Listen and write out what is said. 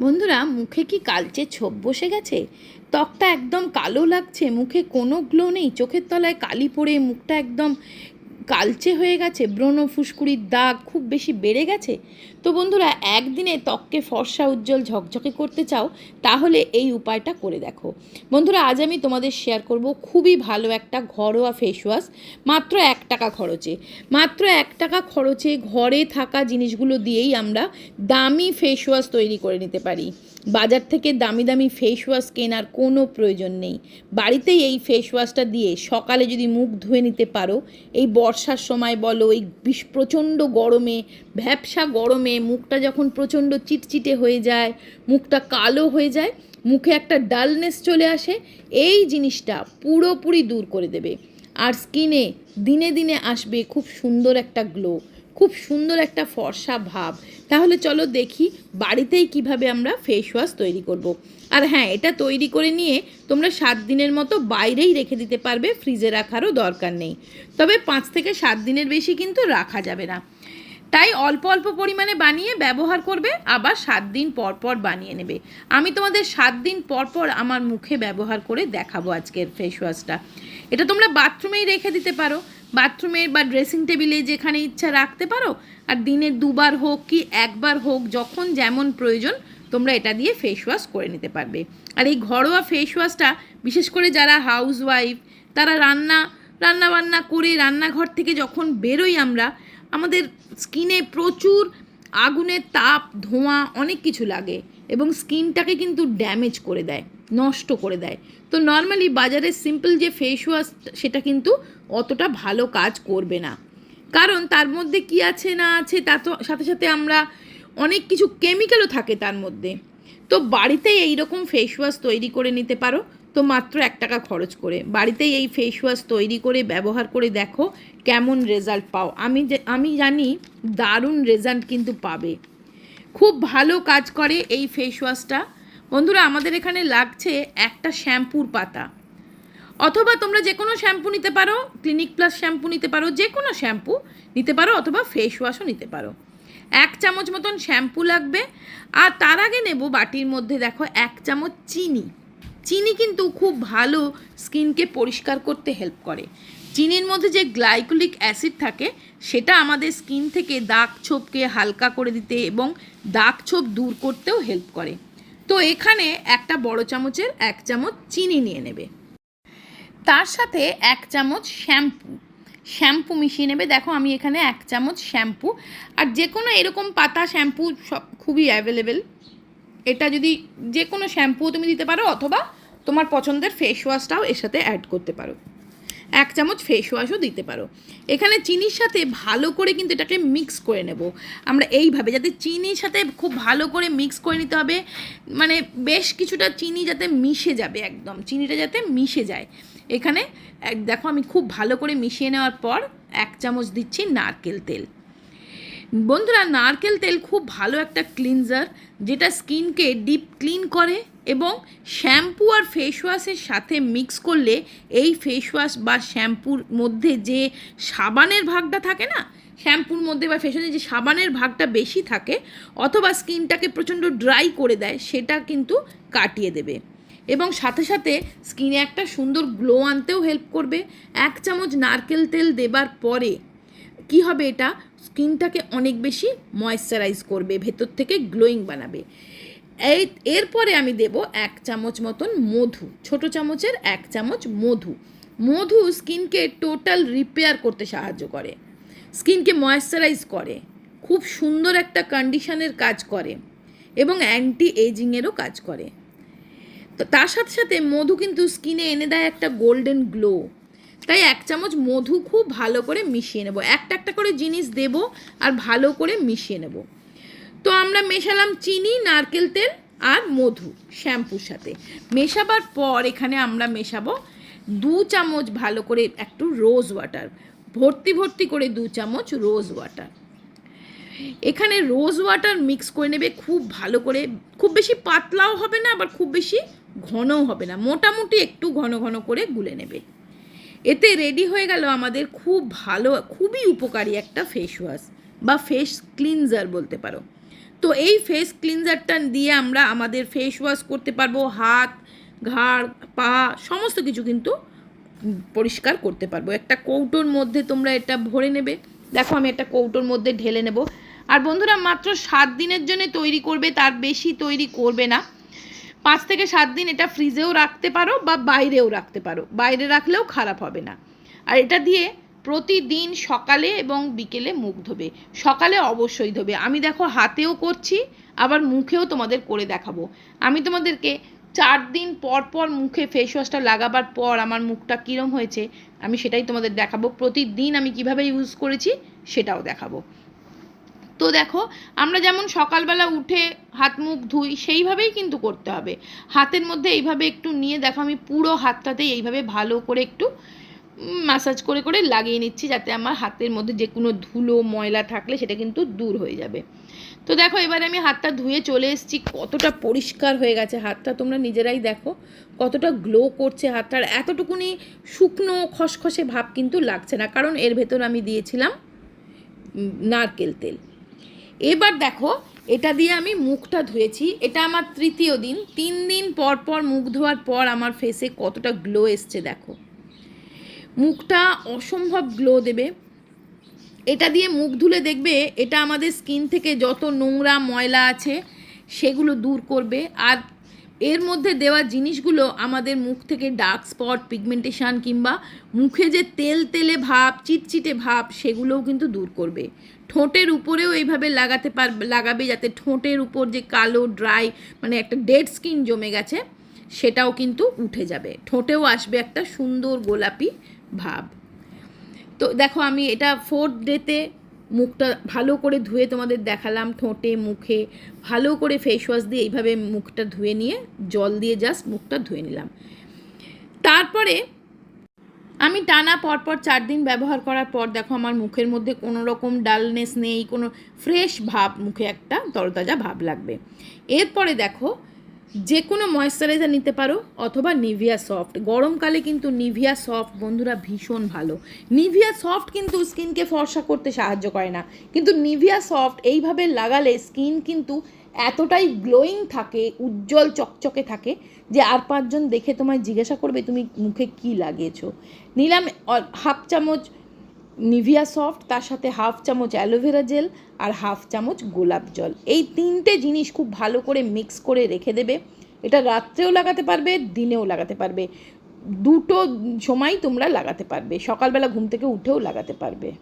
বন্ধুরা, মুখে কি কালচে ছোপ বসে গেছে? ত্বকটা একদম কালো লাগছে, মুখে কোনো গ্লো নেই, চোখের তলায় কালি পড়ে মুখটা একদম কালচে হয়ে গেছে, ব্রণ ফুসকুড়ির দাগ খুব বেশি বেড়ে গেছে? তো বন্ধুরা, একদিনে ত্বককে ফর্সা, উজ্জ্বল, ঝকঝকে করতে চাও, তাহলে এই উপায়টা করে দেখো। বন্ধুরা, আজ আমি তোমাদের শেয়ার করব খুবই ভালো একটা ঘরোয়া ফেস ওয়াশ মাত্র এক টাকা খরচে। মাত্র এক টাকা খরচে ঘরে থাকা জিনিসগুলো দিয়েই আমরা দামি ফেস ওয়াশ তৈরি করে নিতে পারি। বাজার থেকে দামি দামি ফেস ওয়াশ কেনার কোনো প্রয়োজন নেই। বাড়িতেই এই ফেস ওয়াশটা দিয়ে সকালে যদি মুখ ধুয়ে নিতে পারো, এই বর্ষার সময় বলো, এই প্রচণ্ড গরমে, ভ্যাবসা গরমে মুখটা যখন প্রচণ্ড চিটচিটে হয়ে যায়, মুখটা কালো হয়ে যায়, মুখে একটা ডালনেস চলে আসে, এই জিনিসটা পুরোপুরি দূর করে দেবে। আর স্কিনে দিনে দিনে আসবে খুব সুন্দর একটা গ্লো খুব সুন্দর একটা ফর্সা ভাব। তাহলে চলো দেখি বাড়িতেই কীভাবে আমরা ফেস ওয়াশ তৈরি করব। আর হ্যাঁ এটা তৈরি করে নিয়ে তোমরা সাত দিনের মতো বাইরেই রেখে দিতে পারবে ফ্রিজে রাখারও দরকার নেই। তবে পাঁচ থেকে সাত দিনের বেশি কিন্তু রাখা যাবে না। তাই অল্প অল্প পরিমাণে বানিয়ে ব্যবহার করবে, আবার সাত দিন পর পর বানিয়ে নেবে। আমি তোমাদের সাত দিন পর পর আমার মুখে ব্যবহার করে দেখাবো আজকের ফেস ওয়াশটা এটা তোমরা বাথরুমেই রেখে দিতে পারো। বাথরুমের বা ড্রেসিং টেবিলে যেখানে ইচ্ছা রাখতে পারো, আর দিনে দুবার হোক কি একবার হোক, যখন যেমন প্রয়োজন, তোমরা এটা দিয়ে ফেস ওয়াশ করে নিতে পারবে। আর এই ঘরোয়া ফেস ওয়াশটা বিশেষ করে যারা হাউস ওয়াইফ তারা রান্না রান্না বান্না করে রান্নাঘর থেকে যখন বেরোই আমরা, আমাদের স্কিনে প্রচুর আগুনের তাপ, ধোঁয়া, অনেক কিছু লাগে, এবং স্কিনটাকে কিন্তু ড্যামেজ করে দেয়। নষ্ট করে দেয়। তো নর্মালি বাজারের সিম্পল যে ফেস ওয়াশ সেটা কিন্তু অতটা ভালো কাজ করবে না। কারণ তার মধ্যে কি আছে না আছে তার তো সাথে সাথে আমরা অনেক কিছু কেমিক্যালও থাকে তার মধ্যে। তো বাড়িতেই এইরকম ফেস ওয়াশ তৈরি করে নিতে পারো। তো মাত্র এক টাকা খরচ করে। বাড়িতেই এই ফেস ওয়াশ তৈরি করে, ব্যবহার করে দেখো কেমন রেজাল্ট পাও। আমি আমি জানি দারুণ রেজাল্ট কিন্তু পাবে। খুব ভালো কাজ করে এই ফেস ওয়াশটা বন্ধুরা, আমাদের এখানে লাগছে একটা শ্যাম্পুর পাতা। অথবা তোমরা যে কোনো শ্যাম্পু নিতে পারো ক্লিনিক প্লাস শ্যাম্পু নিতে পারো, যে কোনো শ্যাম্পু নিতে পারো, অথবা ফেস ওয়াশও নিতে পারো। এক চামচ মতন শ্যাম্পু লাগবে, আর তার আগে নেব বাটির মধ্যে, দেখো, এক চামচ চিনি। চিনি কিন্তু খুব ভালো স্কিনকে পরিষ্কার করতে হেল্প করে। চিনির মধ্যে যে গ্লাইকোলিক অ্যাসিড থাকে, সেটা আমাদের স্কিন থেকে দাগ ছোপকে হালকা করে দিতে এবং দাগ ছোপ দূর করতেও হেল্প করে। তো এখানে একটা বড় চামচের এক চামচ চিনি নিয়ে নেবে। তার সাথে এক চামচ শ্যাম্পু। শ্যাম্পু মিশিয়ে নেবে। দেখো আমি এখানে এক চামচ শ্যাম্পু। আর যে কোনো এরকম পাতা, শ্যাম্পু সব খুবই অ্যাভেলেবেল এটা যদি যে কোনো শ্যাম্পুও তুমি দিতে পারো অথবা তোমার পছন্দের ফেস ওয়াশটাও এর সাথে অ্যাড করতে পারো। এক চামচ ফেস ওয়াশও দিতে পারো। এখানে চিনির সাথে ভালো করে কিন্তু এটাকে মিক্স করে নেব। আমরা এইভাবে যাতে চিনির সাথে খুব ভালো করে মিক্স করে নিতে হবে। মানে বেশ কিছুটা চিনি যাতে মিশে যাবে একদম। চিনিটা যাতে মিশে যায়। এখানে দেখো আমি খুব ভালো করে মিশিয়ে নেওয়ার পর এক চামচ দিচ্ছি নারকেল তেল। বন্ধুরা, নারকেল তেল খুব ভালো একটা ক্লিনজার যেটা স্কিনকে ডিপ ক্লিন করে। এবং শ্যাম্পু আর ফেস ওয়াশের সাথে মিক্স করলে এই ফেস ওয়াশ বা শ্যাম্পুর মধ্যে যে সাবানের ভাগটা থাকে না, শ্যাম্পুর মধ্যে বা ফেস যে সাবানের ভাগটা বেশি থাকে অথবা স্কিনটাকে প্রচণ্ড ড্রাই করে দেয়, সেটা কিন্তু কাটিয়ে দেবে। এবং সাথে সাথে স্কিনে একটা সুন্দর গ্লো আনতেও হেল্প করবে। এক চামচ নারকেল তেল দেবার পরে কি হবে এটা? স্কিনটাকে অনেক বেশি ময়েশ্চারাইজ করবে, ভেতর থেকে গ্লোয়িং বানাবে। এই, এরপরে আমি দেব এক চামচ মতন মধু, ছোট চামচের এক চামচ মধু। মধু স্কিনকে টোটাল রিপেয়ার করতে সাহায্য করে, স্কিনকে ময়েশ্চারাইজ করে, খুব সুন্দর একটা কন্ডিশনের কাজ করে এবং অ্যান্টি এজিংয়েরও কাজ করে। তো তার সাথে সাথে মধু কিন্তু স্কিনে এনে দেয় একটা গোল্ডেন গ্লো। তাই এক চামচ মধু খুব ভালো করে মিশিয়ে নেব। একটা একটা করে জিনিস দেব আর ভালো করে মিশিয়ে নেব। তো আমরা মেশালাম চিনি, নারকেল তেল আর মধু শ্যাম্পুর সাথে। মেশাবার পর এখানে আমরা মেশাবো দু চামচ ভালো করে একটু রোজ ওয়াটার, ভর্তি ভর্তি করে দু চামচ রোজ ওয়াটার। এখানে রোজ ওয়াটার মিক্স করে নেবে খুব ভালো করে, খুব বেশি পাতলাও হবে না, আবার খুব বেশি ঘনও হবে না, মোটামুটি একটু ঘন ঘন করে গুলে নেবে। এতে রেডি হয়ে গেল আমাদের খুব ভালো, খুবই উপকারী একটা ফেস ওয়াশ বা ফেস ক্লিনজার বলতে পারো। তো এই ফেস ক্লিনজারটা দিয়ে আমরা আমাদের ফেস ওয়াশ করতে পারব, হাত, ঘাড়, পা, সমস্ত কিছু কিন্তু পরিষ্কার করতে পারব। একটা কৌটোর মধ্যে তোমরা এটা ভরে নেবে। দেখো আমি একটা কৌটোর মধ্যে ঢেলে নেব। আর বন্ধুরা মাত্র সাত দিনের জন্য তৈরি করবে, তার বেশি তৈরি করবে না। পাঁচ থেকে সাত দিন এটা ফ্রিজেও রাখতে পারো বা বাইরেও রাখতে পারো। বাইরে রাখলেও খারাপ হবে না। আর এটা দিয়ে প্রতিদিন সকালে এবং বিকেলে মুখ ধোবে। সকালে অবশ্যই ধোবে। আমি দেখো হাতেও করছি, আবার মুখেও তোমাদের করে দেখাবো। আমি তোমাদেরকে চার দিন পর পর মুখে ফেস ওয়াশটা লাগাবার পর আমার মুখটা কীরম হয়েছে, আমি সেটাই তোমাদের দেখাবো। প্রতিদিন আমি কীভাবে ইউজ করেছি, সেটাও দেখাবো। তো দেখো, আমরা যেমন সকালবেলা উঠে হাত মুখ ধুই, সেইভাবেই কিন্তু করতে হবে। হাতের মধ্যে এইভাবে একটু নিয়ে দেখো, আমি পুরো হাতটাতেই এইভাবে ভালো করে একটু মাসাজ করে করে লাগিয়ে নিচ্ছি যাতে আমার হাতের মধ্যে যে কোনো ধুলো, ময়লা থাকলে সেটা কিন্তু দূর হয়ে যাবে। তো দেখো, এবারে আমি হাতটা ধুয়ে চলে এসেছি। কতটা পরিষ্কার হয়ে গেছে হাতটা, তোমরা নিজেরাই দেখো। কতটা গ্লো করছে হাতটার এতটুকুনি শুকনো, খসখসে ভাব কিন্তু লাগছে না, কারণ এর ভেতর আমি দিয়েছিলাম নারকেল তেল। এবার দেখো, এটা দিয়ে আমি মুখটা ধুয়েছি। এটা আমার তৃতীয় দিন। তিন দিন পর পর মুখ ধোয়ার পর আমার ফেসে কতটা গ্লো এসছে দেখো। মুখটা অসম্ভব গ্লো দেবে। এটা দিয়ে মুখ ধুলে দেখবে এটা আমাদের স্কিন থেকে যত নোংরা ময়লা আছে, সেগুলো দূর করবে। আর এর মধ্যে দেওয়া জিনিসগুলো আমাদের মুখ থেকে ডার্ক স্পট পিগমেন্টেশান কিংবা মুখে যে তেল তেলে ভাব, চিটচিটে ভাব, সেগুলোও কিন্তু দূর করবে। ঠোঁটের উপরেও এইভাবে লাগাতে পার, লাগাবে যাতে ঠোঁটের উপর যে কালো ড্রাই মানে একটা ডেড স্কিন জমে গেছে, সেটাও কিন্তু উঠে যাবে। ঠোঁটেও আসবে একটা সুন্দর গোলাপি ভাব। তো দেখো আমি এটা ফোর্থ ডেতে মুখটা ভালো করে ধুয়ে তোমাদের দেখালাম ঠোঁটে, মুখে। ভালো করে ফেস ওয়াশ দিয়ে এইভাবে মুখটা ধুয়ে নিয়ে জল দিয়ে জাস্ট মুখটা ধুয়ে নিলাম। তারপরে আমি টানা পরপর চার দিন ব্যবহার করার পর দেখো আমার মুখের মধ্যে কোনো রকম ডালনেস নেই, কোনো ফ্রেশ ভাব, মুখে একটা তরতাজা ভাব লাগবে। এরপরে দেখো যে কোনো ময়েশ্চারাইজার নিতে পারো অথবা নিভিয়া সফট গরমকালে কিন্তু নিভিয়া সফট বন্ধুরা ভীষণ ভালো। নিভিয়া সফট কিন্তু স্কিনকে ফর্সা করতে সাহায্য করে না। কিন্তু নিভিয়া সফট এইভাবে লাগালে স্কিন কিন্তু এতটাই গ্লোয়িং থাকে, উজ্জ্বল চকচকে থাকে যে আর পাঁচজন দেখে তোমায় জিজ্ঞাসা করবে তুমি মুখে কি লাগিয়েছো। নিলাম হাফ চামচ নিভিয়া সফট তার সাথে হাফ চামচ অ্যালোভেরা জেল আর হাফ চামচ গোলাপ জল। এই তিনটে জিনিস খুব ভালো করে মিক্স করে রেখে দেবে। এটা রাত্রেও লাগাতে পারবে, দিনেও লাগাতে পারবে। দুটো সময় তোমরা লাগাতে পারবে। সকালবেলা ঘুম থেকে উঠেও লাগাতে পারবে।